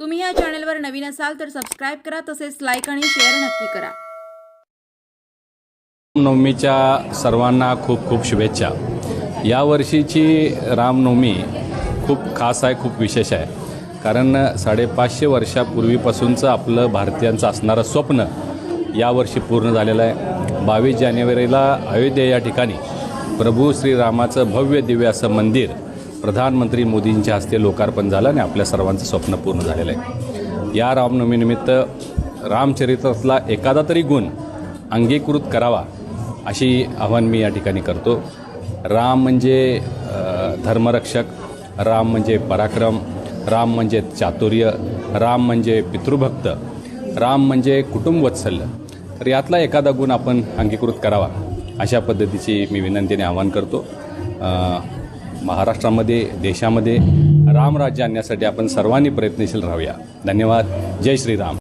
तुम्ही या चॅनलवर नवीन असाल तर सबस्क्राईब करा तसेच लाईक आणि शेअर नक्की करा. रामनवमीच्या सर्वांना खूप खूप शुभेच्छा. यावर्षीची रामनवमी खूप खास आहे खूप विशेष आहे. कारण साडेपाचशे वर्षापूर्वीपासूनचं आपलं भारतीयांचं असणारं स्वप्न यावर्षी पूर्ण झालेलं आहे. बावीस जानेवारीला अयोध्या या ठिकाणी प्रभू श्रीरामाचं भव्य दिव्य असं मंदिर प्रधानमंत्री मोदींच्या हस्ते लोकार्पण झालं आणि आपल्या सर्वांचं स्वप्न पूर्ण झालेलं आहे. या रामनवमीनिमित्त रामचरित्रातला एखादा तरी गुण अंगीकृत करावा अशी आव्हान मी या ठिकाणी करतो. राम म्हणजे धर्मरक्षक राम म्हणजे पराक्रम राम म्हणजे चातुर्य राम म्हणजे पितृभक्त राम म्हणजे कुटुंबवत्सल्य. तर यातला एखादा गुण आपण अंगीकृत करावा अशा पद्धतीची मी विनंतीने आवाहन करतो. महाराष्ट्रामध्ये देशामध्ये रामराज्य आणण्यासाठी आपण सर्वांनी प्रयत्नशील राहूया. धन्यवाद. जय श्रीराम.